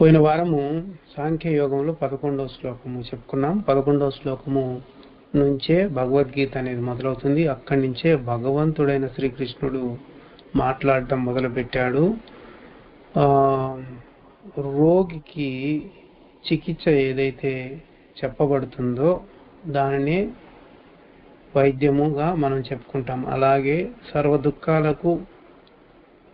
పోయిన వారము సాంఖ్య యోగంలో పదకొండవ శ్లోకము చెప్పుకున్నాం. పదకొండవ శ్లోకము నుంచే భగవద్గీత అనేది మొదలవుతుంది. అక్కడి నుంచే భగవంతుడైన శ్రీకృష్ణుడు మాట్లాడటం మొదలుపెట్టాడు. రోగికి చికిత్స ఏదైతే చెప్పబడుతుందో దానిని వైద్యముగా మనం చెప్పుకుంటాం. అలాగే సర్వ దుఃఖాలకు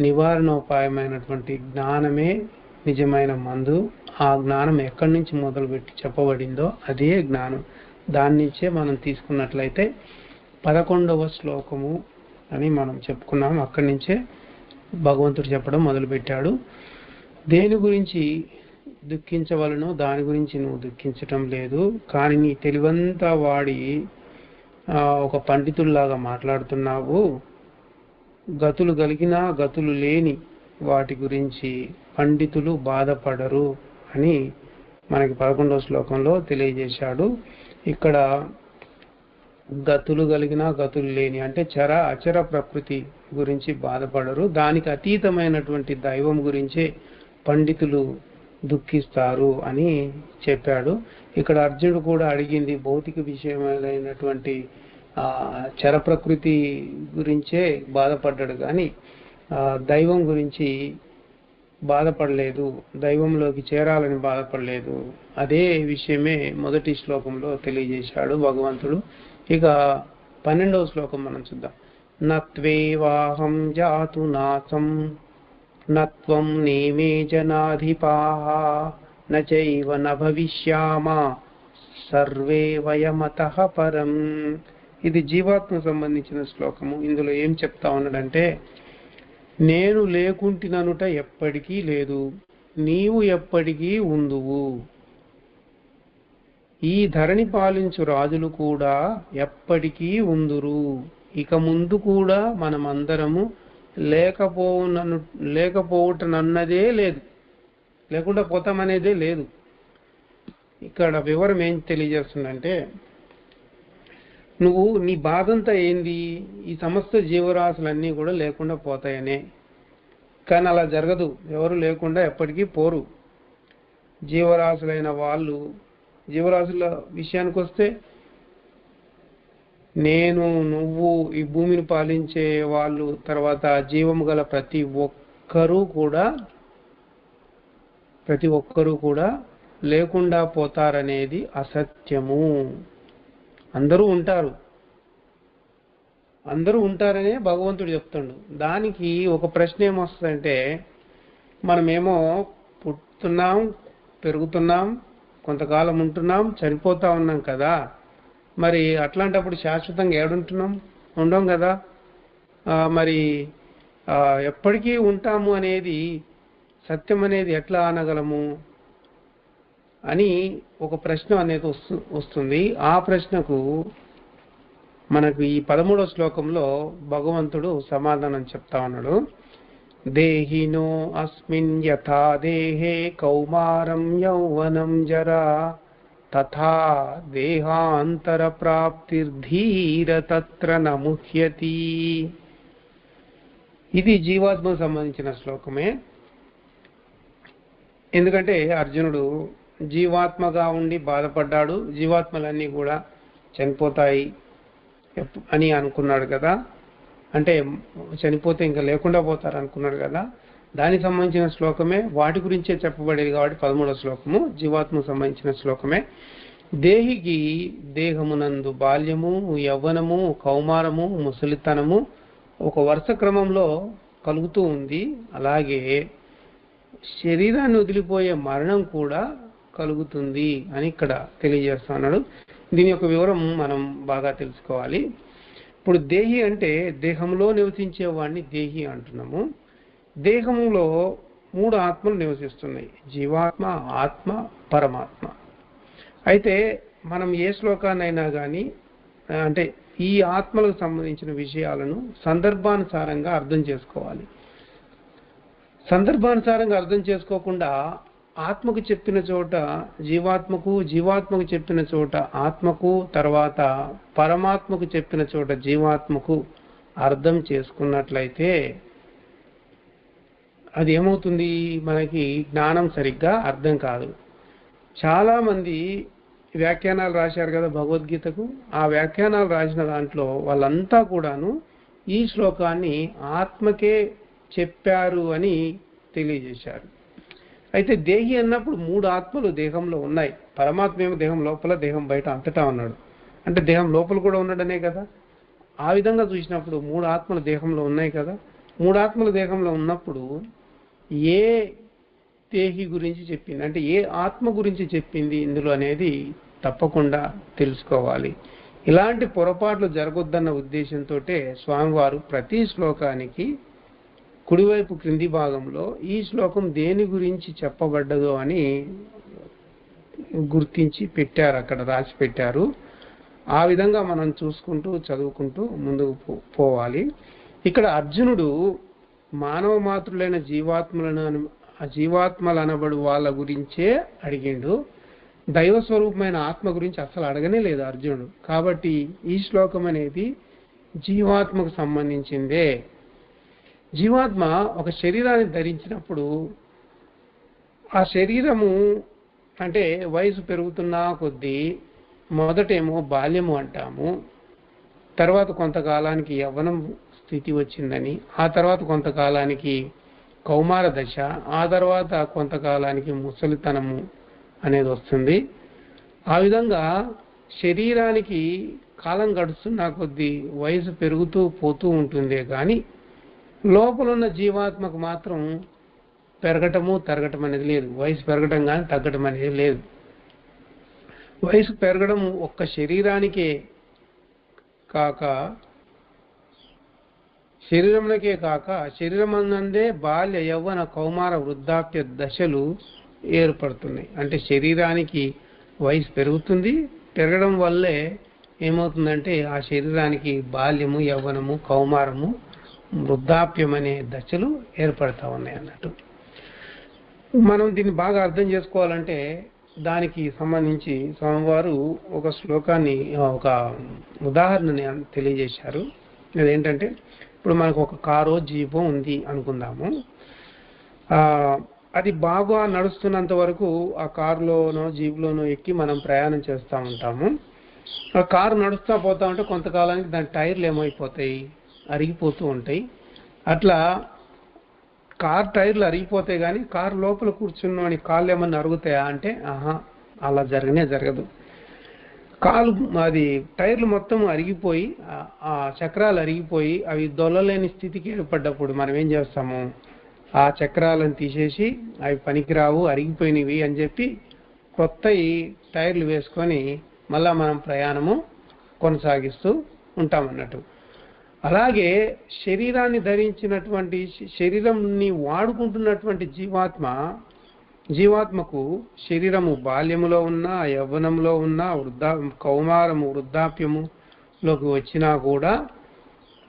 నివారణోపాయమైనటువంటి జ్ఞానమే నిజమైన మందు ఆ జ్ఞానం ఎక్కడి నుంచి మొదలుపెట్టి చెప్పబడిందో అదే జ్ఞానం. దాని నుంచే మనం తీసుకున్నట్లయితే పదకొండవ శ్లోకము అని మనం చెప్పుకున్నాం. అక్కడి నుంచే భగవంతుడు చెప్పడం మొదలుపెట్టాడు. దేని గురించి దుఃఖించవలను దాని గురించి నువ్వు దుఃఖించటం లేదు. కానీ నీ తెలివంతా వాడి ఒక పండితుల్లాగా మాట్లాడుతున్నావు. గతులు కలిగినా గతులు లేని వాటి గురించి పండితులు బాధపడరు అని మనకి పదకొండవ శ్లోకంలో తెలియజేశాడు. ఇక్కడ గతులు కలిగిన గతులు లేని అంటే చర అచర ప్రకృతి గురించి బాధపడరు. దానికి అతీతమైనటువంటి దైవం గురించే పండితులు దుఃఖిస్తారు అని చెప్పాడు. ఇక్కడ అర్జునుడు కూడా అడిగింది భౌతిక విషయమైనటువంటి ఆ చర ప్రకృతి గురించే బాధపడ్డాడు. కానీ దైవం గురించి బాధపడలేదు దైవంలోకి చేరాలని బాధపడలేదు. అదే విషయమే మొదటి శ్లోకంలో తెలియజేశాడు భగవంతుడు. ఇక పన్నెండవ శ్లోకం మనం చూద్దాం. నత్వేవాహం జాతు నాసం నత్వం నేమే జనాధిపాః నచైవ న సర్వే వయమత పరం. ఇది జీవాత్మ సంబంధించిన శ్లోకము. ఇందులో ఏం చెప్తా ఉన్నాడంటే నేను లేకుంటిననుట ఎప్పటికీ లేదు. నీవు ఎప్పటికీ ఉందువు. ఈ ధరణి పాలించు రాజులు కూడా ఎప్పటికీ ఉందురు. ఇక ముందు కూడా మనమందరము లేకపోనను లేకపోవటనన్నదే లేదు. లేకుండా పోతామనేదే లేదు. ఇక్కడ వివరం ఏం తెలియజేస్తుందంటే నువ్వు నీ బాధంతా ఏంది? ఈ సమస్త జీవరాశులన్నీ కూడా లేకుండా పోతాయనే. కానీ అలా జరగదు. ఎవరు లేకుండా ఎప్పటికీ పోరు. జీవరాశులైన వాళ్ళు జీవరాశుల విషయానికి వస్తే నేను నువ్వు ఈ భూమిని పాలించే వాళ్ళు తర్వాత జీవము గల ప్రతి ఒక్కరూ కూడా ప్రతి ఒక్కరూ కూడా లేకుండా పోతారనేది అసత్యము. అందరూ ఉంటారు. అందరూ ఉంటారనే భగవంతుడు చెప్తుండు. దానికి ఒక ప్రశ్న ఏమొస్తుందంటే మనమేమో పుట్టుతున్నాం పెరుగుతున్నాం కొంతకాలం ఉంటున్నాం చనిపోతా ఉన్నాం కదా. మరి అట్లాంటప్పుడు శాశ్వతంగా ఏడుంటున్నాం? ఉండం కదా. మరి ఎప్పటికీ ఉంటాము అనేది సత్యం అనేది ఎట్లా అనగలము? అని ఒక ప్రశ్న అనేది వస్తు వస్తుంది. ఆ ప్రశ్నకు మనకు ఈ పదమూడో శ్లోకంలో భగవంతుడు సమాధానం చెప్తా ఉన్నాడు. దేహినో అస్మిన్ యథా దేహే కౌమారం యౌవనం జరా తథా దేహాంతర ప్రాప్తిర్ధీర తత్ర నముహ్యతి. ఇది జీవాత్మకు సంబంధించిన శ్లోకమే. ఎందుకంటే అర్జునుడు జీవాత్మగా ఉండి బాధపడ్డాడు. జీవాత్మలన్నీ కూడా చనిపోతాయి అని అనుకున్నాడు కదా. అంటే చనిపోతే ఇంకా లేకుండా పోతారు అనుకున్నాడు కదా. దానికి సంబంధించిన శ్లోకమే వాటి గురించే చెప్పబడేది కాబట్టి పదమూడవ శ్లోకము జీవాత్మకు సంబంధించిన శ్లోకమే. దేహికి దేహమునందు బాల్యము యవ్వనము కౌమారము ముసలితనము ఒక వరుస క్రమంలో కలుగుతూ ఉంది. అలాగే శరీరాన్ని వదిలిపోయే మరణం కూడా కలుగుతుంది అని ఇక్కడ తెలియజేస్తున్నాడు. దీని యొక్క వివరం మనం బాగా తెలుసుకోవాలి. ఇప్పుడు దేహి అంటే దేహంలో నివసించే వాడిని దేహి అంటున్నాము. దేహంలో మూడు ఆత్మలు నివసిస్తున్నాయి. జీవాత్మ ఆత్మ పరమాత్మ. అయితే మనం ఏ శ్లోకాన్నైనా కానీ అంటే ఈ ఆత్మలకు సంబంధించిన విషయాలను సందర్భానుసారంగా అర్థం చేసుకోవాలి. సందర్భానుసారంగా అర్థం చేసుకోకుండా ఆత్మకు చెప్పిన చోట జీవాత్మకు జీవాత్మకు చెప్పిన చోట ఆత్మకు తర్వాత పరమాత్మకు చెప్పిన చోట జీవాత్మకు అర్థం చేసుకున్నట్లయితే అది ఏమవుతుంది మనకి జ్ఞానం సరిగ్గా అర్థం కాదు. చాలా మంది వ్యాఖ్యానాలు రాశారు కదా భగవద్గీతకు. ఆ వ్యాఖ్యానాలు రాసిన దాంట్లో వాళ్ళంతా కూడాను ఈ శ్లోకాన్ని ఆత్మకే చెప్పారు అని తెలియజేశారు. అయితే దేహి అన్నప్పుడు మూడు ఆత్మలు దేహంలో ఉన్నాయి. పరమాత్మ ఏమో దేహం లోపల దేహం బయట అంతటా ఉన్నాడు. అంటే దేహం లోపల కూడా ఉన్నాడనే కదా? ఆ విధంగా చూసినప్పుడు మూడు ఆత్మలు దేహంలో ఉన్నాయి కదా? మూడు ఆత్మలు దేహంలో ఉన్నప్పుడు ఏ దేహి గురించి చెప్పింది? అంటే ఏ ఆత్మ గురించి చెప్పింది ఇందులో అనేది తప్పకుండా తెలుసుకోవాలి. ఇలాంటి పొరపాట్లు జరగొద్దన్న ఉద్దేశంతో స్వామివారు ప్రతి శ్లోకానికి కుడివైపు క్రింది భాగంలో ఈ శ్లోకం దేని గురించి చెప్పబడ్డదో అని గుర్తించి పెట్టారు అక్కడ రాసి పెట్టారు. ఆ విధంగా మనం చూసుకుంటూ చదువుకుంటూ ముందుకు పో- పోవాలి. ఇక్కడ అర్జునుడు మానవ మాతృలైన జీవాత్మలను జీవాత్మలు అనబడు వాళ్ళ గురించే అడిగిండు. దైవ స్వరూపమైన ఆత్మ గురించి అసలు అడగనే లేదు అర్జునుడు. కాబట్టి ఈ శ్లోకం అనేది జీవాత్మకు సంబంధించిందే. జీవాత్మ ఒక శరీరాన్ని ధరించినప్పుడు ఆ శరీరము అంటే వయసు పెరుగుతున్న కొద్దీ మొదటేమో బాల్యము అంటాము. తర్వాత కొంతకాలానికి యవ్వనం స్థితి వచ్చిందని ఆ తర్వాత కొంతకాలానికి కౌమార దశ ఆ తర్వాత కొంతకాలానికి ముసలితనము అనేది వస్తుంది. ఆ విధంగా శరీరానికి కాలం గడుస్తున్న కొద్దీ వయసు పెరుగుతూ పోతూ ఉంటుందే కానీ లోపలున్న జీవాత్మకు మాత్రం పెరగటము తరగటం అనేది లేదు. వయసు పెరగటం కానీ తగ్గటం అనేది లేదు. వయసు పెరగడం ఒక్క శరీరానికే కాక శరీరంలోకే కాక శరీరమందే బాల్య యవ్వన కౌమార వృద్ధాప్య దశలు ఏర్పడుతున్నాయి. అంటే శరీరానికి వయసు పెరుగుతుంది. పెరగడం వల్లే ఏమవుతుందంటే ఆ శరీరానికి బాల్యము యవ్వనము కౌమారము వృద్ధాప్యం అనే దశలు ఏర్పడతా ఉన్నాయి అన్నట్టు. మనం దీన్ని బాగా అర్థం చేసుకోవాలంటే దానికి సంబంధించి స్వామివారు ఒక శ్లోకాన్ని ఒక ఉదాహరణని తెలియజేశారు. అదేంటంటే ఇప్పుడు మనకు ఒక కారో జీపో ఉంది అనుకుందాము. అది బాగా నడుస్తున్నంత వరకు ఆ కారులోనో జీపులోనో ఎక్కి మనం ప్రయాణం చేస్తూ ఉంటాము. ఆ కారు నడుస్తూ పోతా ఉంటే కొంతకాలానికి దాని టైర్లు ఏమైపోతాయి? అరిగిపోతూ ఉంటాయి. అట్లా కార్ టైర్లు అరిగిపోతాయి కానీ కారు లోపల కూర్చున్నవాని కాళ్ళు ఏమన్నా అరుగుతాయా అంటే ఆహా అలా జరగనే జరగదు. కాలు అది టైర్లు మొత్తం అరిగిపోయి ఆ- చక్రాలు అరిగిపోయి అవి దొల్లలేని స్థితికి ఏర్పడ్డప్పుడు మనం ఏం చేస్తాము? ఆ చక్రాలను తీసేసి అవి పనికిరావు అరిగిపోయినవి అని చెప్పి కొత్తవి టైర్లు వేసుకొని మళ్ళా మనం ప్రయాణము కొనసాగిస్తూ ఉంటామన్నట్టు. అలాగే శరీరాన్ని ధరించినటువంటి శరీరంని వాడుకుంటున్నటువంటి జీవాత్మ జీవాత్మకు శరీరము బాల్యములో ఉన్నా యవ్వనంలో ఉన్నా వృద్ధా కౌమారము వృద్ధాప్యములోకి వచ్చినా కూడా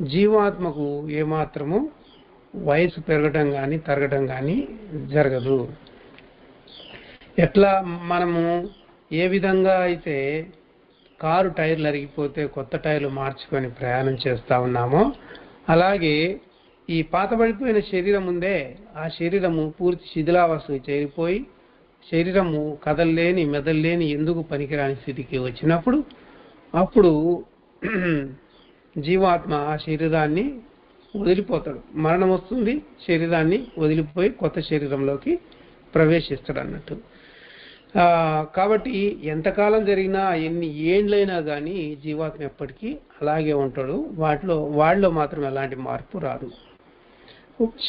జీవాత్మకు ఏమాత్రము వయసు పెరగటం కానీ తరగటం కానీ జరగదు. ఎట్లా మనము ఏ విధంగా అయితే కారు టైర్లు అరిగిపోతే కొత్త టైర్లు మార్చుకొని ప్రయాణం చేస్తూ ఉన్నామో. అలాగే ఈ పాతబడిపోయిన శరీరం ఉందే ఆ శరీరము పూర్తి శిథిలావస్థకు చేరిపోయి శరీరము కదల్లేని మెదల్లేని ఎందుకు పనికిరాని స్థితికి వచ్చినప్పుడు అప్పుడు జీవాత్మ ఆ శరీరాన్ని వదిలిపోతాడు. మరణం వస్తుంది శరీరాన్ని వదిలిపోయి కొత్త శరీరంలోకి ప్రవేశిస్తాడు అన్నట్టు కాబట్టి ఎంతకాలం జరిగినా ఎన్ని ఏండ్లైనా కానీ జీవాత్మ ఎప్పటికీ అలాగే ఉంటాడు. వాటిలో వాళ్ళలో మాత్రం ఎలాంటి మార్పు రాదు.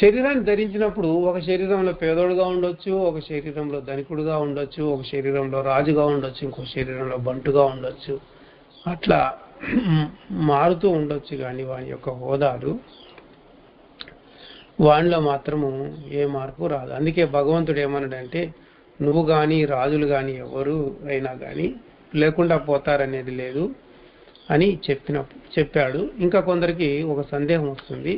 శరీరాన్ని ధరించినప్పుడు ఒక శరీరంలో పేదోడుగా ఉండొచ్చు ఒక శరీరంలో ధనికుడుగా ఉండొచ్చు ఒక శరీరంలో రాజుగా ఉండొచ్చు ఇంకో శరీరంలో బంటుగా ఉండొచ్చు. అట్లా మారుతూ ఉండొచ్చు కానీ వాని యొక్క హోదాలు. వానిలో మాత్రము ఏ మార్పు రాదు. అందుకే భగవంతుడు ఏమన్నాడంటే నువ్వు కానీ రాజులు కానీ ఎవరు అయినా కానీ లేకుండా పోతారనేది లేదు అని చెప్పిన చెప్పాడు. ఇంకా కొందరికి ఒక సందేహం వస్తుంది.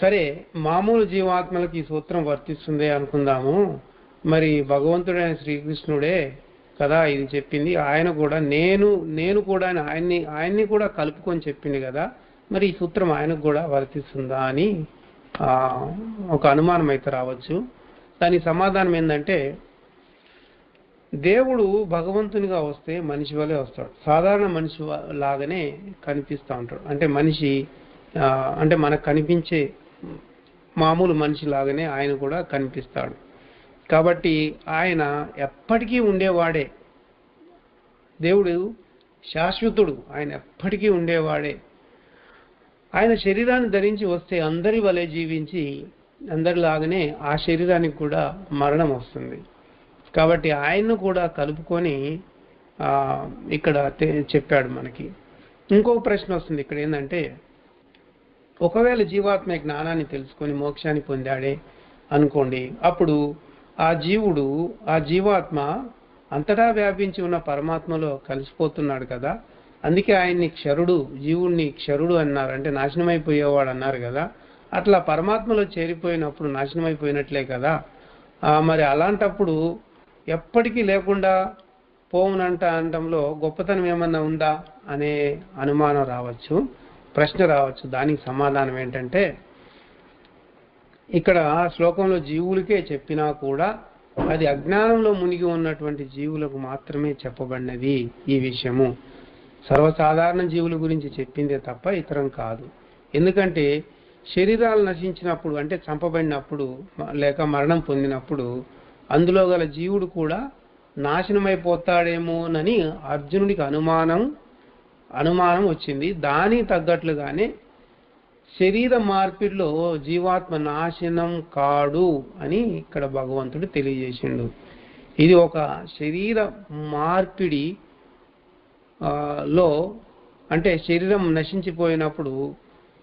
సరే మామూలు జీవాత్మలకు ఈ సూత్రం వర్తిస్తుంది అనుకుందాము. మరి భగవంతుడైన శ్రీకృష్ణుడే కదా ఇది చెప్పింది. ఆయన కూడా నేను నేను కూడా ఆయన్ని ఆయన్ని కూడా కలుపుకొని చెప్పింది కదా. మరి ఈ సూత్రం ఆయనకు కూడా వర్తిస్తుందా అని ఒక అనుమానం అయితే రావచ్చు. దానికి సమాధానం ఏంటంటే దేవుడు భగవంతునిగా వస్తే మనిషి వల్లే వస్తాడు. సాధారణ మనిషి లాగానే కనిపిస్తూ ఉంటాడు. అంటే మనిషి అంటే మనకు కనిపించే మామూలు మనిషి లాగానే ఆయన కూడా కనిపిస్తాడు. కాబట్టి ఆయన ఎప్పటికీ ఉండేవాడే. దేవుడు శాశ్వతుడు. ఆయన ఎప్పటికీ ఉండేవాడే. ఆయన శరీరాన్ని ధరించి వస్తే అందరి వలె జీవించి అందరిలాగానే ఆ శరీరానికి కూడా మరణం వస్తుంది. కాబట్టి ఆయన్ను కూడా కలుపుకొని ఇక్కడ చెప్పాడు మనకి. ఇంకో ప్రశ్న వస్తుంది ఇక్కడ ఏంటంటే ఒకవేళ జీవాత్మ జ్ఞానాన్ని తెలుసుకొని మోక్షాన్ని పొందాడే అనుకోండి అప్పుడు ఆ జీవుడు ఆ జీవాత్మ అంతటా వ్యాపించి ఉన్న పరమాత్మలో కలిసిపోతున్నాడు కదా అందుకే ఆయన్ని క్షరుడు జీవుణ్ణి క్షరుడు అన్నారు. అంటే నాశనమైపోయేవాడు అన్నారు కదా. అట్లా పరమాత్మలో చేరిపోయినప్పుడు నాశనమైపోయినట్లే కదా. మరి అలాంటప్పుడు ఎప్పటికీ లేకుండా పోవునంట అనటంలో గొప్పతనం ఏమన్నా ఉందా అనే అనుమానం రావచ్చు ప్రశ్న రావచ్చు. దానికి సమాధానం ఏంటంటే ఇక్కడ శ్లోకంలో జీవులకే చెప్పినా కూడా అది అజ్ఞానంలో మునిగి ఉన్నటువంటి జీవులకు మాత్రమే చెప్పబడినది ఈ విషయము. సర్వసాధారణ జీవుల గురించి చెప్పిందే తప్ప ఇతరం కాదు. ఎందుకంటే శరీరాలు నశించినప్పుడు అంటే చంపబడినప్పుడు లేక మరణం పొందినప్పుడు అందులో గల జీవుడు కూడా నాశనమైపోతాడేమోనని అర్జునుడికి అనుమానం అనుమానం వచ్చింది. దానికి తగ్గట్లుగానే శరీర మార్పిడిలో జీవాత్మ నాశనం కాడు అని ఇక్కడ భగవంతుడు తెలియజేసిండు. ఇది ఒక శరీర మార్పిడి లో అంటే శరీరం నశించిపోయినప్పుడు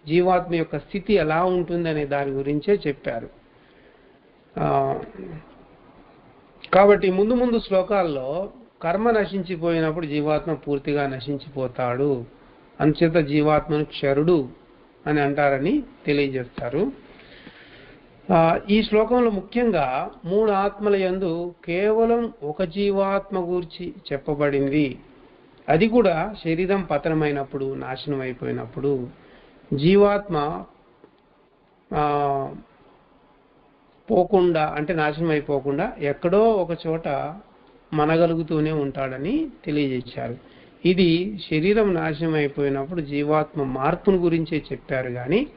జీవాత్మ యొక్క స్థితి ఎలా ఉంటుందనే దాని గురించే చెప్పారు. కాబట్టి ముందు ముందు శ్లోకాల్లో కర్మ నశించిపోయినప్పుడు జీవాత్మ పూర్తిగా నశించిపోతాడు. అంచేత జీవాత్మను క్షరుడు అని అంటారని తెలియజేస్తారు. ఈ శ్లోకంలో ముఖ్యంగా మూడు ఆత్మల యందు కేవలం ఒక జీవాత్మ గూర్చి చెప్పబడింది. అది కూడా శరీరం పతనమైనప్పుడు నాశనం అయిపోయినప్పుడు జీవాత్మ పోకుండా అంటే నాశనం అయిపోకుండా ఎక్కడో ఒక చోట మనగలుగుతూనే ఉంటాడని తెలియజేశారు. ఇది శరీరం నాశనం అయిపోయినప్పుడు జీవాత్మ మార్పును గురించే చెప్పారు కానీ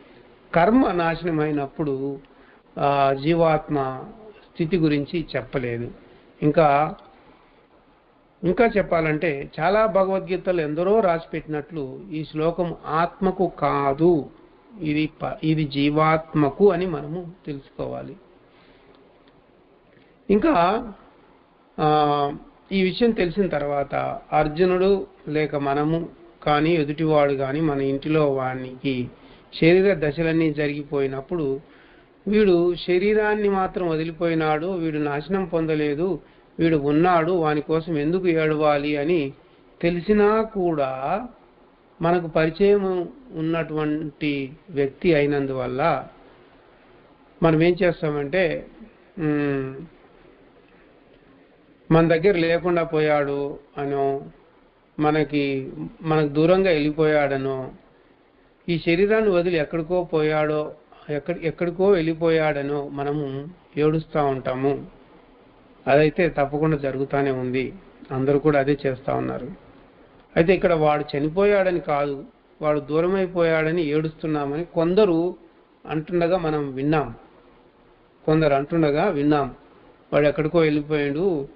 కర్మ నాశనం అయినప్పుడు జీవాత్మ స్థితి గురించి చెప్పలేదు. ఇంకా ఇంకా చెప్పాలంటే చాలా భగవద్గీతలు ఎందరో రాసి పెట్టినట్లు ఈ శ్లోకం ఆత్మకు కాదు. ఇది ఇది జీవాత్మకు అని మనము తెలుసుకోవాలి. ఇంకా ఈ విషయం తెలిసిన తర్వాత అర్జునుడు లేక మనము కానీ ఎదుటివాడు కానీ మన ఇంటిలో వానికి శరీర దశలన్నీ జరిగిపోయినప్పుడు వీడు శరీరాన్ని మాత్రం వదిలిపోయినాడు వీడు నాశనం పొందలేదు వీడు ఉన్నాడు వాని కోసం ఎందుకు ఏడవాలి అని తెలిసినా కూడా మనకు పరిచయం ఉన్నటువంటి వ్యక్తి అయినందువల్ల మనం ఏం చేస్తామంటే మన దగ్గర లేకుండా పోయాడు అనో మనకి మనకు దూరంగా వెళ్ళిపోయాడనో ఈ శరీరాన్ని వదిలి ఎక్కడికో పోయాడో ఎక్కడ ఎక్కడికో వెళ్ళిపోయాడనో మనము ఏడుస్తూ ఉంటాము. అదైతే తప్పకుండా జరుగుతూనే ఉంది. అందరూ కూడా అదే చేస్తా ఉన్నారు. అయితే ఇక్కడ వాడు చనిపోయాడని కాదు వాడు దూరం అయిపోయాడని ఏడుస్తున్నామని కొందరు అంటుండగా మనం విన్నాం. కొందరు అంటుండగా విన్నాం. వాడు ఎక్కడికో వెళ్ళిపోయాడు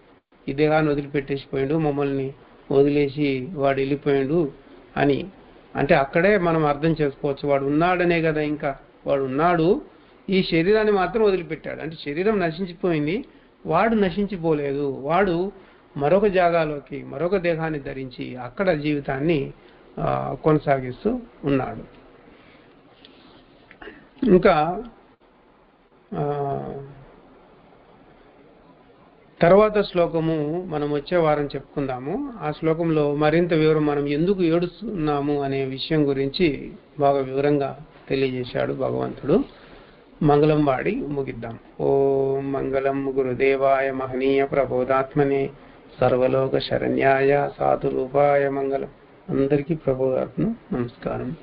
ఈ దేహాన్ని వదిలిపెట్టేసిపోయాడు మమ్మల్ని వదిలేసి వాడు వెళ్ళిపోయాడు అని. అంటే అక్కడే మనం అర్థం చేసుకోవచ్చు వాడు ఉన్నాడనే కదా ఇంకా. వాడు ఉన్నాడు ఈ శరీరాన్ని మాత్రం వదిలిపెట్టాడు. అంటే శరీరం నశించిపోయింది వాడు నశించిపోలేదు. వాడు మరొక జాగాలోకి మరొక దేహాన్ని ధరించి అక్కడ జీవితాన్ని కొనసాగిస్తూ ఉన్నాడు. ఇంకా ఆ, తర్వాత శ్లోకము మనం వచ్చే వారం చెప్పుకుందాము. ఆ శ్లోకంలో మరింత వివరం మనం ఎందుకు ఏడుస్తున్నాము అనే విషయం గురించి బాగా వివరంగా తెలియజేశాడు భగవంతుడు. మంగళం వాడి ముగిద్దాం. ఓం మంగళం గురుదేవాయ మహనీయ ప్రబోధాత్మనే సర్వలోక శరణ్యాయ సాధురూపాయ మంగళం. అందరికీ ప్రబోధాత్మ నమస్కారం.